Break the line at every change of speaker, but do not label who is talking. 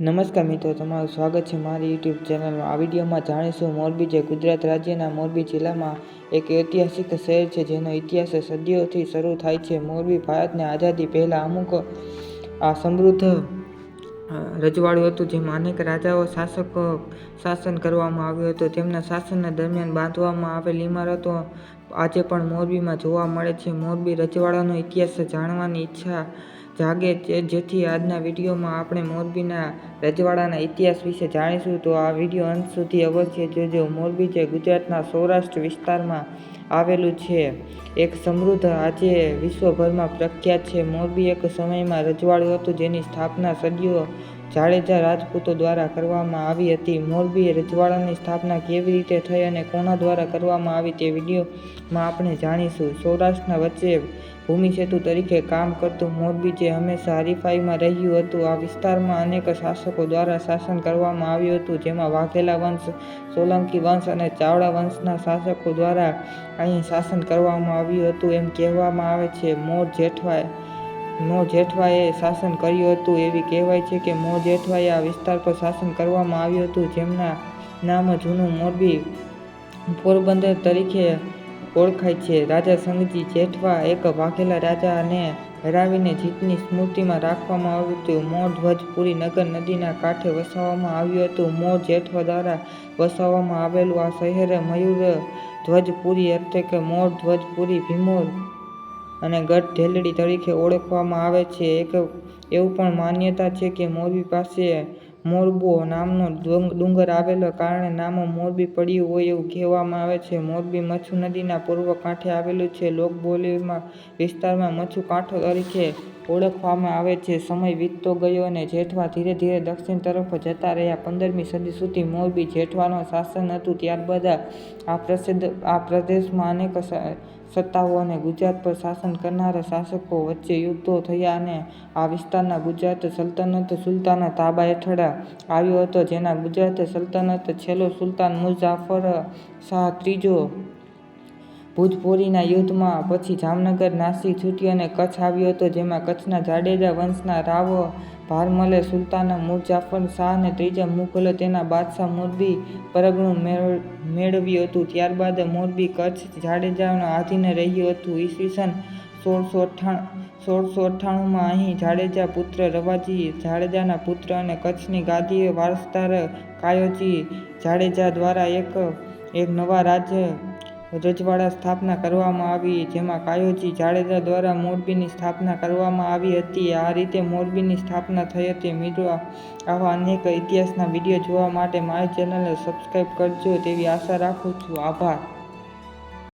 નમસ્કાર મિત્રો, તમારું સ્વાગત છે મારી યુટ્યુબ ચેનલમાં. આ વિડીયોમાં જાણીશું મોરબી જે ગુજરાત રાજ્યના મોરબી જિલ્લામાં એક ઐતિહાસિક શહેર છે, જેનો ઇતિહાસ સદીઓથી શરૂ થાય છે. મોરબી ભારતને આઝાદી પહેલાં અમુક આ સમૃદ્ધ રજવાડું હતું, જેમાં અનેક રાજાઓ શાસકો, શાસન કરવામાં આવ્યું હતું. તેમના શાસનના દરમિયાન બાંધવામાં આવેલ ઇમારતો આજે પણ મોરબીમાં જોવા મળે છે. મોરબી રજવાડાનો ઇતિહાસ જાણવાની ઈચ્છા જાગે છે. જેથી આજના વિડીયોમાં આપણે મોરબીના રજવાડાના ઇતિહાસ વિશે જાણીશું. તો આ વીડિયો અંત સુધી અવશ્ય જોજો. મોરબી જે ગુજરાતના સૌરાષ્ટ્ર વિસ્તારમાં આવેલું છે, એક સમૃદ્ધ આજે વિશ્વભરમાં પ્રખ્યાત છે. મોરબી એક સમયમાં રજવાડું હતું જેની સ્થાપના સદીઓ જાડેજા રાજપૂતો દ્વારા કરવામાં આવી હતી. મોરબી રજવાડાની સ્થાપના કેવી રીતે થઈ અને કોના દ્વારા કરવામાં આવી તે વિડીયોમાં આપણે જાણીશું. સૌરાષ્ટ્રના વચ્ચે ભૂમિ સેતુ તરીકે કામ કરતું મોરબી જે હંમેશા હરીફાઈમાં રહ્યું હતું, આ વિસ્તારમાં અનેક શાસકો દ્વારા શાસન કરવામાં આવ્યું હતું, જેમાં વાઘેલા વંશ, સોલંકી વંશ અને ચાવડા વંશના શાસકો દ્વારા અહીં શાસન કરવામાં આવ્યું હતું. એમ કહેવામાં આવે છે મોર જેઠવાએ, મો જેઠવાએ શાસન કર્યું હતું. એવી કહેવાય છે કે મો જેઠવાએ આ વિસ્તાર પર શાસન કરવામાં આવ્યું હતું, જેમના નામ જૂનું મોરબી પોરબંદર તરીકે ઓળખાય છે. રાજા સંગજી જેઠવા એક વાઘેલા રાજાને હરાવીને જીતની સ્મૃતિમાં રાખવામાં આવ્યું હતું. મોર ધ્વજપુરી નગર નદીના કાંઠે વસાવવામાં આવ્યું હતું. મોર જેઠવા દ્વારા વસાવવામાં આવેલું આ શહેર મયુર ધ્વજપુરી એટલે કે મોર ધ્વજપુરી ભીમોર અને ગઢ ઢેલડી તરીકે ઓળખવામાં આવે છે. એક એવું પણ માન્યતા છે કે મોરબી પાસે મોરબો નામનો ડુંગર આવેલો કારણે નામ મોરબી પડ્યું હોય એવું કહેવામાં આવે છે. મોરબી મચ્છુ નદીના પૂર્વ કાંઠે આવેલું છે. લોકબોલીમાં વિસ્તારમાં મચ્છુ કાંઠો તરીકે ઓળખવામાં આવે છે. સમય વીતતો ગયો અને જેઠવા ધીરે ધીરે દક્ષિણ તરફ જતા રહ્યા. પંદરમી સદી સુધી મોરબી જેઠવાનું શાસન હતું. ત્યારબાદ આ પ્રસિદ્ધ, આ પ્રદેશમાં અનેક સત્તાઓ અને ગુજરાત પર શાસન કરનારા શાસકો વચ્ચે યુદ્ધો થયા અને આ વિસ્તારના ગુજરાત સલ્તનત સુલતાના તાબા હેઠળ આવ્યો હતો. જેના ગુજરાત સલ્તનત છેલ્લો સુલતાન મુઝાફર શાહ ત્રીજો ભુજપોરીના યુદ્ધમાં, પછી જામનગર નાસી છૂટ્યો અને કચ્છ આવ્યો હતો, જેમાં કચ્છના જાડેજા વંશના રાવ, ભારમલે, સુલતાન મુરજાફર શાહને ત્રીજા મુઘલો તેના બાદશાહ મોરબી પરગણું મેળ- મેળવ્યું હતું. ત્યારબાદ મોરબી કચ્છ જાડેજાના આધીન રહ્યું હતું. ઈસવીસન સોળસો અઠ્ઠાણું સોળસો અઠ્ઠાણુંમાં અહીં જાડેજા પુત્ર રવાજી, જાડેજાના પુત્ર અને કચ્છની ગાદીએ વારસદાર કાયોજી જાડેજા દ્વારા એક એક નવા રાજ્ય રજવાડા સ્થાપના કરવામાં આવી, જેમાં કાયોજી જાડેજા દ્વારા મોરબીની સ્થાપના કરવામાં આવી હતી. આ રીતે મોરબીની સ્થાપના થઈ હતી. મિત્રો, આવા અનેક ઇતિહાસના વીડિયો જોવા માટે મારી ચેનલને સબસ્ક્રાઈબ કરજો. તેવી આશા રાખું છું. આભાર.